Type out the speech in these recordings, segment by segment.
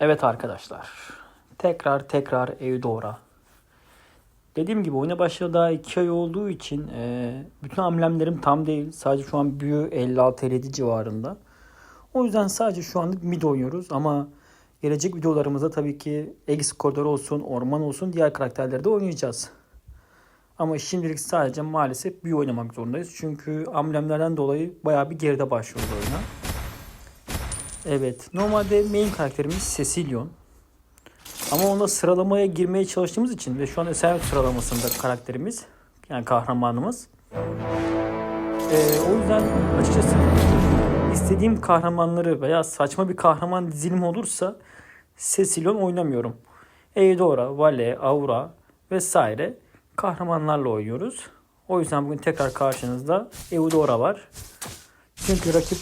Evet arkadaşlar. Tekrar tekrar Eudora. Dediğim gibi oyuna başladı daha 2 ay olduğu için e, bütün amblemlerim tam değil. Sadece şu an büyü 56-57 civarında. O yüzden sadece şu anlık mid oynuyoruz ama gelecek videolarımızda tabii ki Aegis koridor olsun, orman olsun diğer karakterleri de oynayacağız. Ama şimdilik sadece maalesef büyü oynamak zorundayız. Çünkü amblemlerden dolayı bayağı bir geride başlıyoruz oyuna. Evet. Normalde main karakterimiz Cecilion. Ama onda sıralamaya girmeye çalıştığımız için ve şu an eser sıralamasında karakterimiz yani kahramanımız. Ee, o yüzden açıkçası istediğim kahramanları veya saçma bir kahraman dizilimi olursa Cecilion oynamıyorum. Eudora, Vale, Aura vesaire kahramanlarla oynuyoruz. O yüzden bugün tekrar karşınızda Eudora var. Çünkü rakip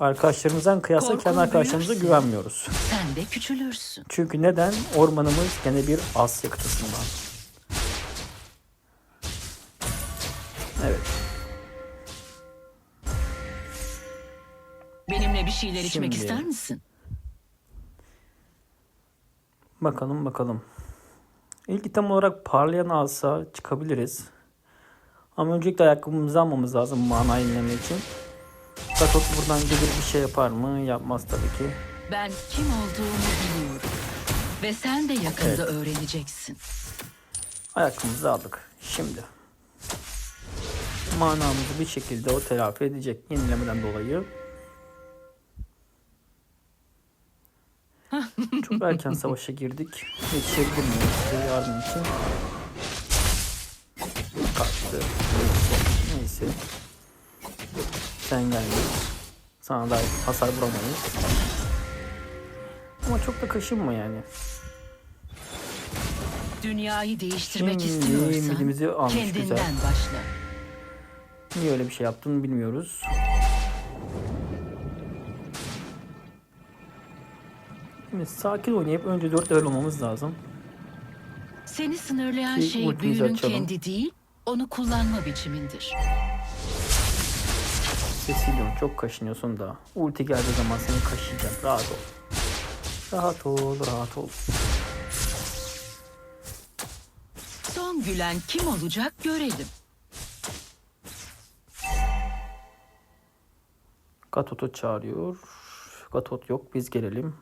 arkadaşlarımızdan kıyasla Korkun kendi arkadaşlarımıza büyürse. güvenmiyoruz. Sen de küçülürsün. Çünkü neden? Ormanımız gene bir Asya kıtasından. Evet. Benimle bir şeyler içmek Şimdi- ister misin? Bakalım bakalım. İlk item olarak parlayan alsa çıkabiliriz. Ama öncelikle ayakkabımızı almamız lazım mana yenilemek için. Gatot buradan gelir bir şey yapar mı? Yapmaz tabii ki. Ben kim olduğumu biliyorum. Ve sen de yakında öğreneceksin. Ayakkabımızı aldık. Şimdi. Manamızı bir şekilde o telafi edecek yenilemeden dolayı. Çok erken savaşa girdik. Yetişebilir miyiz size yardım için? Kaçtı. Neyse. Sen geldin. Sana da hasar vuramayız. Ama çok da kaşınma yani. Dünyayı değiştirmek Şimdi istiyorsan almış kendinden güzel. başla. Niye öyle bir şey yaptığını bilmiyoruz. Şimdi sakin oynayıp önce 4 level olmamız lazım. Seni sınırlayan şey büyünün açalım. kendi değil, onu kullanma biçimindir. Cecilion çok kaşınıyorsun da. Ulti geldiği zaman seni kaşıyacağım. Rahat ol. Rahat ol, rahat ol. Son gülen kim olacak görelim. Gatot'u çağırıyor. Gatot yok, biz gelelim.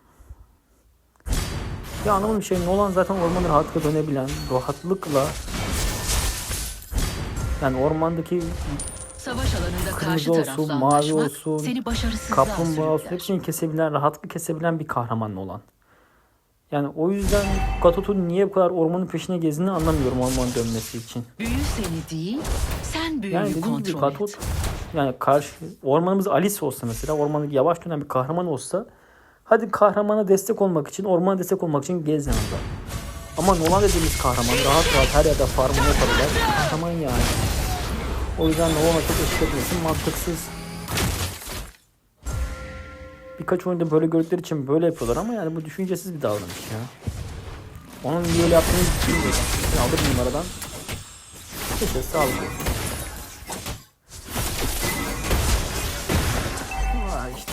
Ya anlamadım şey. Nolan zaten ormanda rahatlıkla dönebilen, rahatlıkla yani ormandaki Savaş alanında Kırmızı olsun, tarafla mavi anlaşmak olsun, seni başarısızlığa kaplumbağa olsun sürükler. hepsini kesebilen, rahatlıkla kesebilen bir kahraman olan. Yani o yüzden Gatot'un niye bu kadar ormanın peşine gezdiğini anlamıyorum ormanın dönmesi için. Büyü seni değil, sen büyüyü Yani dediğim gibi kontrol Gatot et. yani karşı ormanımız Alice olsa mesela ormanı yavaş dönen bir kahraman olsa hadi kahramana destek olmak için ormana destek olmak için gez yanında. Ama Nolan dediğimiz kahraman rahat rahat her yerde farmını yapabilen bir kahraman yani. O yüzden Nolan'a çok eşit etmesi mantıksız. Birkaç oyunda böyle gördükleri için böyle yapıyorlar ama yani bu düşüncesiz bir davranış ya. Onun niye öyle yaptığını düşünmüyorum. Ben alırım numaradan. Neyse sağlık olsun. İşte.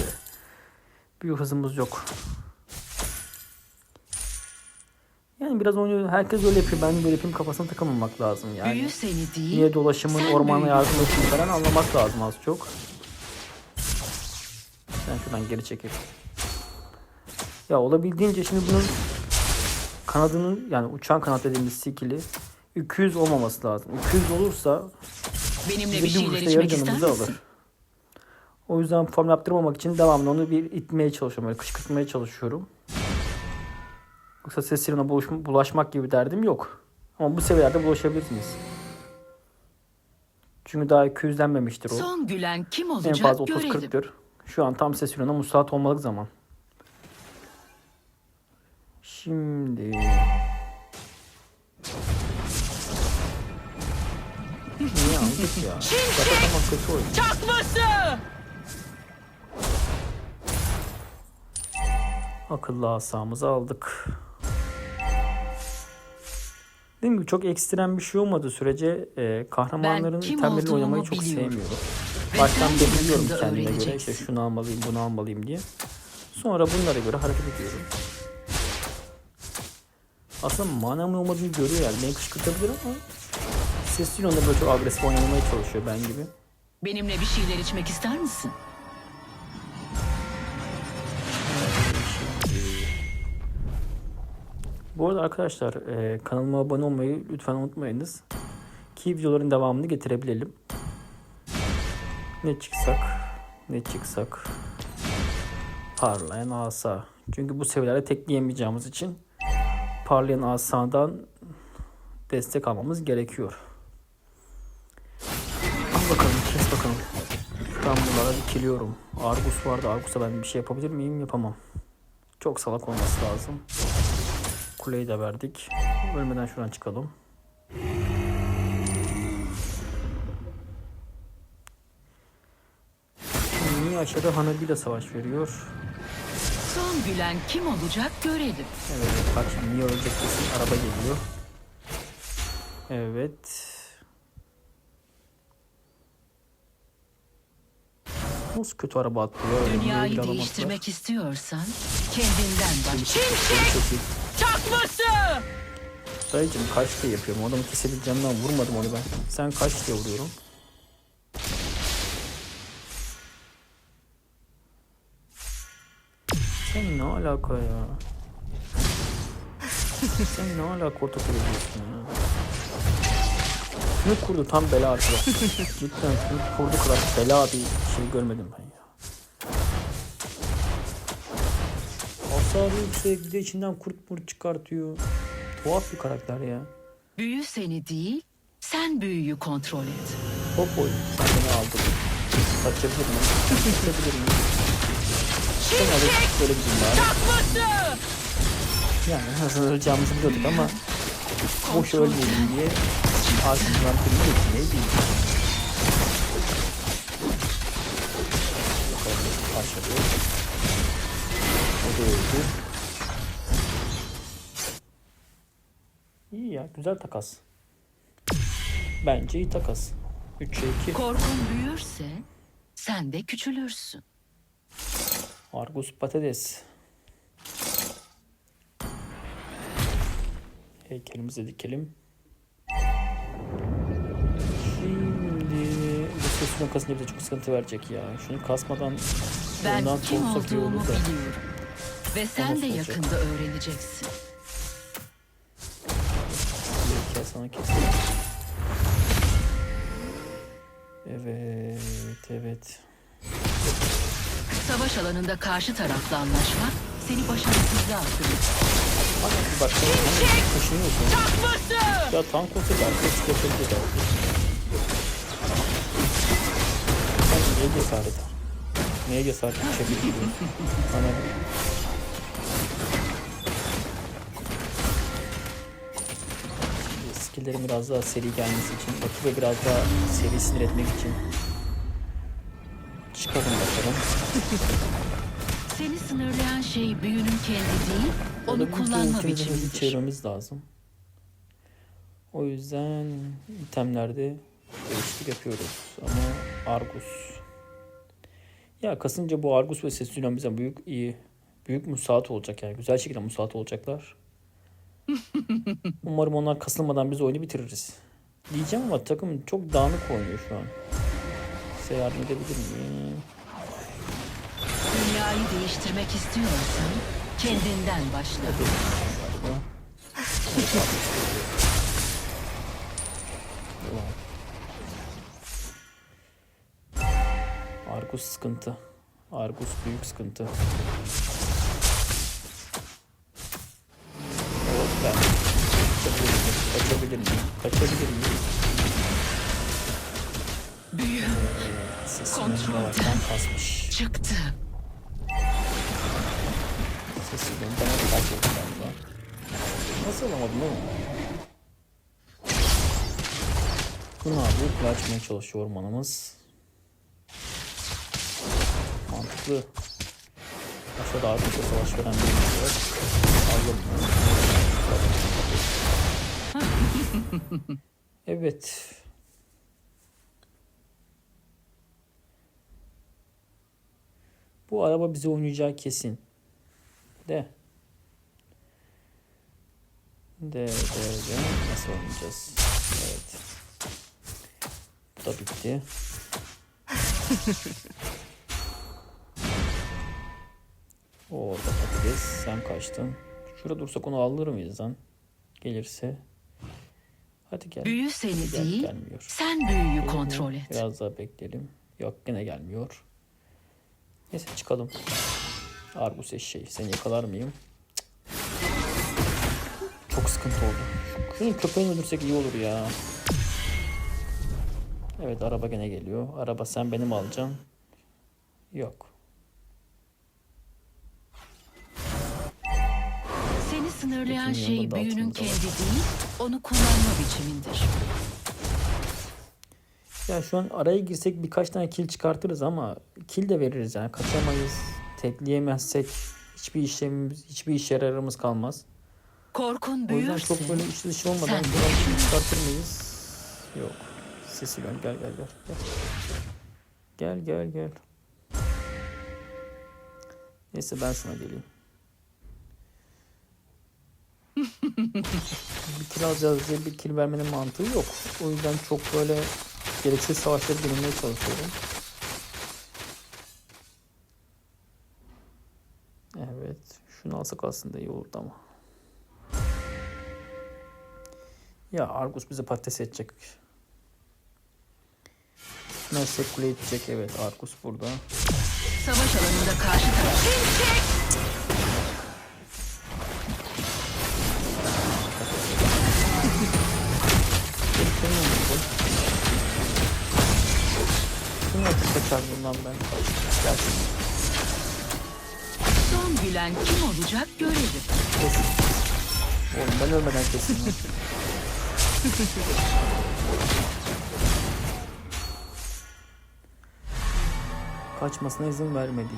Büyük hızımız yok. Yani biraz oynuyor. Herkes öyle yapıyor. Ben böyle yapayım kafasına takılmamak lazım yani. Büyü seni değil, Niye dolaşımın ormana yardım ettiğini et. falan anlamak lazım az çok. Sen şuradan geri çekil. Ya olabildiğince şimdi bunun kanadının yani uçan kanat dediğimiz skill'i 200 olmaması lazım. 200 olursa Benimle bir şeyler içmek ister alır. O yüzden form yaptırmamak için devamlı onu bir itmeye çalışıyorum. Böyle kışkırtmaya çalışıyorum. Yoksa seslerine bulaşmak gibi derdim yok. Ama bu seviyelerde bulaşabilirsiniz. Çünkü daha 200'lenmemiştir o. Son gülen kim en olacak fazla görelim. 30-40'tır. Şu an tam ses ürününe musallat olmalık zaman. Şimdi... Niye aldık ya? Çakması! Akıllı asamızı aldık. Dediğim gibi çok ekstrem bir şey olmadığı sürece e, kahramanların olduğumu oynamayı çok biliyorum. sevmiyorum. Baştan belirliyorum kendime göre. İşte şunu almalıyım, bunu almalıyım diye. Sonra bunlara göre hareket ediyorum. Aslında manamın olmadığını görüyor yani. Beni kışkırtabilir ama Sesli onda böyle çok agresif oynamaya çalışıyor ben gibi. Benimle bir şeyler içmek ister misin? Bu arada arkadaşlar e, kanalıma abone olmayı lütfen unutmayınız. Ki videoların devamını getirebilelim. Ne çıksak, ne çıksak. Parlayan asa. Çünkü bu seviyelerde tekleyemeyeceğimiz için parlayan asadan destek almamız gerekiyor. Al bakalım, kes bakalım. Ben bunlara dikiliyorum. Argus vardı. Argus'a ben bir şey yapabilir miyim? Yapamam. Çok salak olması lazım. Kuleyi de verdik. Ölmeden şuradan çıkalım. Şimdi niye aşağıda Hanabi de savaş veriyor? Son gülen kim olacak görelim. Evet bak şimdi niye ölecek kesin araba geliyor. Evet. Nasıl kötü araba bir Dünyayı değiştirmek istiyorsan kendinden başla. Çok iyi. Çakması! Dayıcım kaç diye yapıyorum. Adamı kesebileceğimden vurmadım onu ben. Sen kaç diye vuruyorum. Sen ne alaka ya? Sen ne alaka orta kuruyorsun ya? Şunu kurdu tam bela arkadaşlar. Cidden şunu kurdu kadar bela bir şey görmedim ben Hasarı yüksek bir de içinden kurt murt çıkartıyor. Tuhaf bir karakter ya. Büyü seni değil, sen büyüyü kontrol et. Hop oy. Sen beni aldın. Kaçabilir miyim? Kaçabilir miyim? Sen alıp böyle! Yani nasıl öleceğimizi biliyorduk ama boş ölmeyelim diye arkamdan filmi geçmeyi bildik. Başladı. Öldü. İyi ya güzel takas. Bence iyi takas. 3'e 2. Korkun büyürse sen de küçülürsün. Argus patates. Heykelimize dikelim. Şimdi bu sesin kasınca bize çok sıkıntı verecek ya. Şunu kasmadan Ben ondan kim olduğumu biliyorum. Ve sen de yakında öğreneceksin. Bir heykel sana keselim. Evet, evet. Savaş alanında karşı tarafla anlaşmak seni başarısızlığa sürür. Bak bir bak. Hani taşınıyorsun. Çakması! Ya tank olsa da arkaya çıkartabilir belki. Sen niye cesaret? Neye cesaret çekebiliyorsun? Hani Şimdi skill'lerin biraz daha seri gelmesi için, rakibe biraz daha seri sinir etmek için çıkalım bakalım. Seni sınırlayan şey büyünün kendi değil, onu kullanma biçimidir. çevirmemiz lazım. O yüzden itemlerde değişiklik yapıyoruz. Ama Argus. Ya kasınca bu Argus ve Sessilon bize büyük iyi büyük musaat olacak yani. Güzel şekilde musaat olacaklar. Umarım onlar kasılmadan biz oyunu bitiririz. Diyeceğim ama takım çok dağınık oynuyor şu an. Size yardım edebilir miyim? Dünyayı değiştirmek istiyorsan kendinden başla. Argus sıkıntı. Argus büyük sıkıntı. Çıktı. Sesimin bana da kaçıyor galiba. Nasıl alamadım oğlum? Bunu abi açmaya çalışıyor ormanımız. Mantıklı. Aşağıda Arkus'a savaş veren birimiz var. Aldım. evet. Bu araba bize oynayacağı kesin. De. D, D, D. Nasıl oynayacağız? Evet. Bu da bitti. Orada patates. Sen kaçtın. Şurada dursak onu alır mıyız lan? Gelirse. Hadi gel. Büyü seni Gel, değil, gelmiyor. sen büyüyü kontrol et. Biraz daha bekleyelim. Yok gene gelmiyor. Neyse çıkalım. Argus eşeği. Seni yakalar mıyım? Cık. Çok sıkıntı oldu. Şu, şunu köpeğini öldürsek iyi olur ya. Evet araba gene geliyor. Araba sen benim alacaksın. Yok. Seni sınırlayan şey yanında büyünün altında kendi değil, onu kullanma biçimindir. Ya şu an araya girsek birkaç tane kill çıkartırız ama kill de veririz yani kaçamayız. Tekleyemezsek hiçbir işlemimiz, hiçbir işe yararımız kalmaz. Korkun O yüzden büyürse, çok böyle içli dışı olmadan biraz kill çıkartır mıyız? Yok. Sesi gel gel gel gel. Gel gel gel. gel. Neyse ben sana geleyim. bir kill alacağız diye bir kill vermenin mantığı yok. O yüzden çok böyle gereksiz savaşlara girmeye çalışıyorum. Evet. Şunu alsak aslında iyi olurdu ama. Ya Argus bize patates edecek. Mersek kule edecek. Evet Argus burada. savaş alanında karşı taraf. Kaçar bundan ben. Gel. Son gülen kim olacak görelim. Kesin. Oğlum ben ölmeden kesin. Kaçmasına izin vermedik.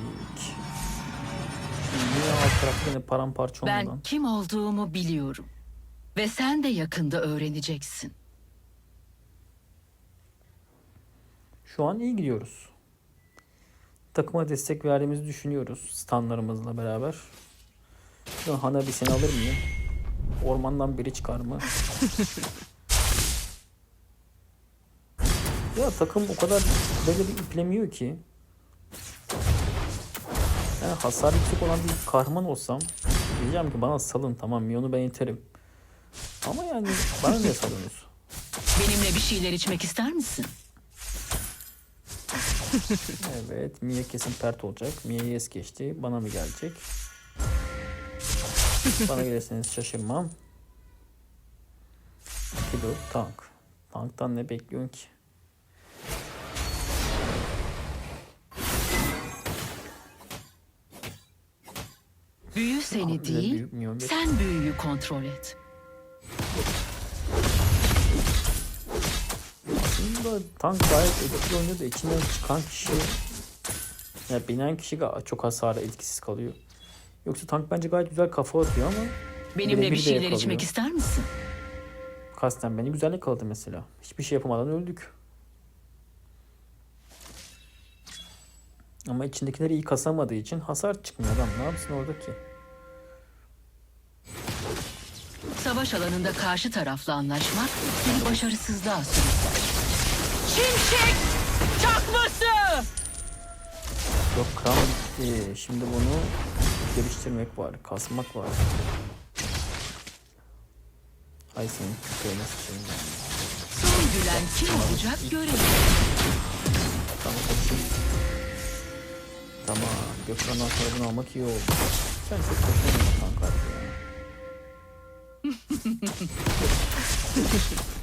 Şimdi alt tarafta yine paramparça Ben olmadan. kim olduğumu biliyorum. Ve sen de yakında öğreneceksin. Şu an iyi gidiyoruz. Takıma destek verdiğimizi düşünüyoruz stanlarımızla beraber. Şu an Hana bir seni alır mıyım? Ormandan biri çıkar mı? ya takım o kadar böyle bir iplemiyor ki. Yani hasar yüksek olan bir kahraman olsam diyeceğim ki bana salın tamam Mion'u ben iterim. Ama yani bana niye salıyorsunuz? Benimle bir şeyler içmek ister misin? Evet, Mia kesin pert olacak. Mia'yı es geçti. Bana mı gelecek? Bana gelirseniz şaşırmam. Kilo tank. Tanktan ne bekliyorsun ki? Büyü seni değil, büyük sen büyüyü kontrol et. Aslında tank gayet etkili oynuyor da içinden çıkan kişi ya binen kişi çok hasara etkisiz kalıyor. Yoksa tank bence gayet güzel kafa atıyor ama Benimle bir şeyler yakalıyor. içmek ister misin? kasten beni güzel yakaladı mesela. Hiçbir şey yapamadan öldük. Ama içindekileri iyi kasamadığı için hasar çıkmıyor adam. Ne yapsın orada ki? Savaş alanında karşı tarafla anlaşmak seni başarısızlığa sürükler. Şimşek çakması! Yok kram bitti. Şimdi bunu geliştirmek var. Kasmak var. Ay senin köpeğine sıçayım ben. Son gülen kim olacak görelim. Tamam kaçayım. Tamam. Gökhan'dan sonra bunu almak iyi oldu. Sen çok kötü kanka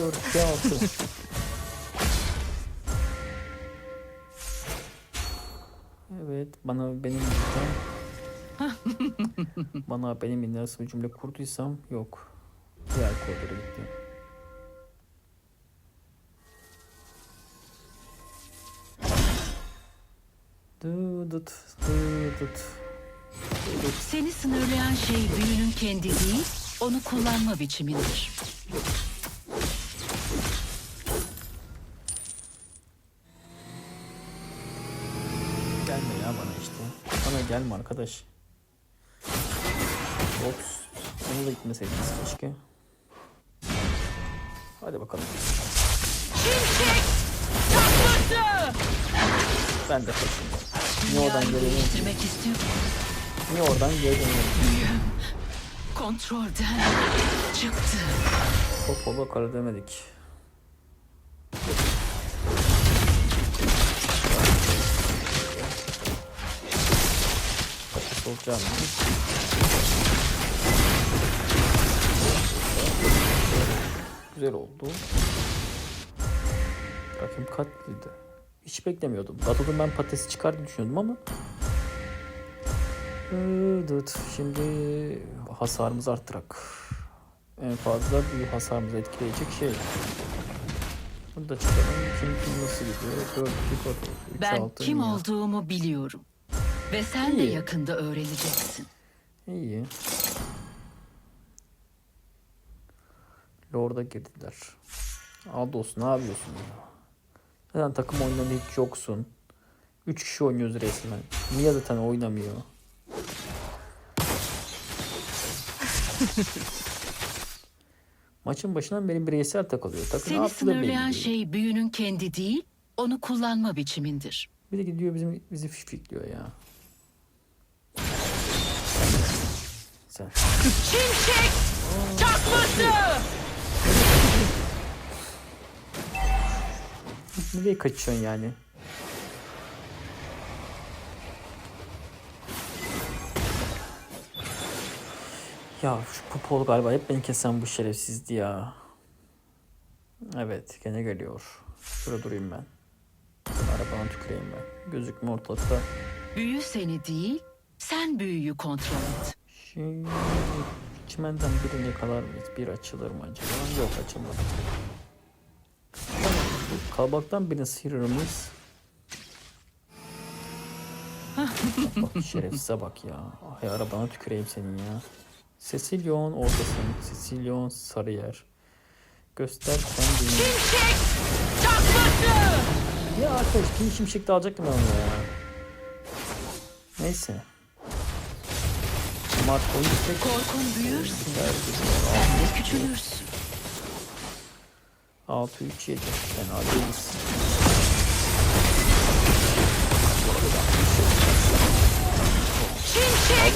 ya. Dört, iki, altı. Evet, bana benim bana benim nasıl bir cümle kurduysam yok. Diğer koridora gitti. Dıdıt, dıdıt. Seni sınırlayan şey büyünün kendi değil, onu kullanma biçimindir. Gelme arkadaş. Ops. Onu da gitmeseydiniz keşke. Hadi bakalım. Ben de kaçayım. Niye oradan istiyorum. Niye oradan geri dönüyorum? Kontrolden çıktı. Hop hopa kara demedik. Kapı sokacağım. Güzel oldu. Rakım katlıydı. Hiç beklemiyordum. Bato'dan ben patatesi çıkar diye düşünüyordum ama Evet, şimdi hasarımız arttırak. En fazla bir hasarımızı etkileyecek şey. Bunu da çıkalım. Kim kim nasıl gidiyor? 4, 2, 4, 3, Ben 6, kim olduğumu biliyorum. Ve sen de İyi. yakında öğreneceksin. İyi. Lord'a girdiler. Aldos ne yapıyorsun ya? Neden takım oyunlarında hiç yoksun? 3 kişi oynuyoruz resmen. Niye zaten oynamıyor? Maçın başından beri bireysel takılıyor. Takım ne Seni da belli sınırlayan değil. şey büyünün kendi değil, onu kullanma biçimindir. Bir de gidiyor bizim bizi fişfikliyor ya. Sen. Şimşek çakması! Nereye kaçıyorsun yani? Ya şu Popol galiba hep beni kesen bu şerefsizdi ya. Evet gene geliyor. Şurada durayım ben. Sen arabana tüküreyim ben. Gözükme ortalıkta. Büyü seni değil, sen büyüyü kontrol et. Şimdi çimenden birini yakalar mıyız? Bir açılır mı acaba? Yok açılmadı. Kalbaktan birini sıyırır mıyız? bak şerefsize bak ya. Ay arabana tüküreyim senin ya. Cecilion oradasın. Cecilion Sarıyer. Göster kendini. Çakması! Ya arkadaş kim şimşekte alacaktım ben onu ya. Neyse. Oyun istek Korkun büyürsün, sen de küçülürsün. 6 3 7 fena değiliz. Şimşek!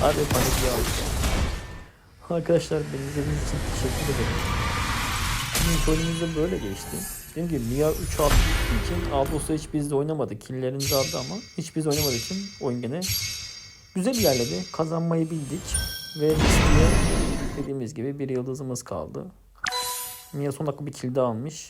Hadi panik ya. Arkadaşlar beni izlediğiniz için teşekkür ederim. Da böyle geçti. Dediğim gibi Mia 3 aldığı için Aldos'la hiç bizde oynamadı. Killlerimizi aldı ama hiç biz oynamadığı için oyun gene güzel ilerledi. Kazanmayı bildik. Ve listeye dediğimiz gibi bir yıldızımız kaldı. Mia son dakika bir kill almış.